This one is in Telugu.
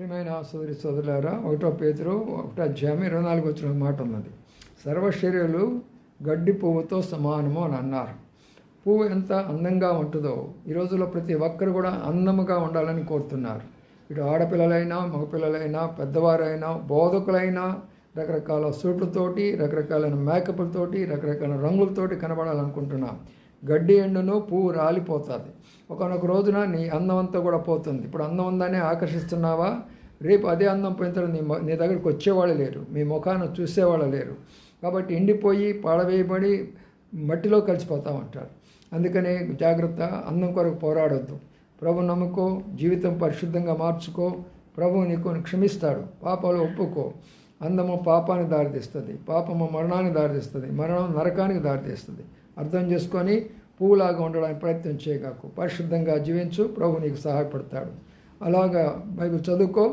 ప్రియమైన సోదరి సోదరులారా ఒకటో పేతురు ఒకటో అధ్యాయం ఇరవై నాలుగు వచ్చిన మాట ఉన్నది. సర్వశరీరులు గడ్డి పువ్వుతో సమానము అని అన్నారు. పువ్వు ఎంత అందంగా ఉంటుందో ఈ రోజుల్లో ప్రతి ఒక్కరు కూడా అందముగా ఉండాలని కోరుతున్నారు. ఇటు ఆడపిల్లలైనా మగపిల్లలైనా పెద్దవారైనా బోధకులైనా రకరకాల సూట్లతోటి రకరకాలైన మేకప్లతోటి రకరకాల రంగులతోటి కనబడాలనుకుంటున్నాం. గడ్డి ఎండును పువ్వు రాలిపోతుంది. ఒకనొక రోజున నీ అందం అంతా కూడా పోతుంది. ఇప్పుడు అందం ఉందనే ఆకర్షిస్తున్నావా? రేపు అదే అందం పోయిన తర్వాత నీ నీ దగ్గరికి వచ్చేవాళ్ళు లేరు. మీ ముఖాన్ని చూసేవాళ్ళు లేరు. కాబట్టి ఎండిపోయి పాడవేయబడి మట్టిలో కలిసిపోతామంటారు అందుకనే జాగ్రత్త అందం కొరకు పోరాడొద్దు. ప్రభు నమ్ముకో జీవితం పరిశుద్ధంగా మార్చుకో. ప్రభు నీకు క్షమిస్తాడు. పాపాలు ఒప్పుకో. అందము పాపానికి దారితీస్తుంది. పాపము మరణానికి దారితీస్తుంది. మరణం నరకానికి దారితీస్తుంది. అర్థం చేసుకొని పువ్వులాగా ఉండడానికి ప్రయత్నం చేయగాకు. పరిశుద్ధంగా జీవించు ప్రభు నీకు సహాయపడతాడు. అలాగా బైబిల్ చదువుకో.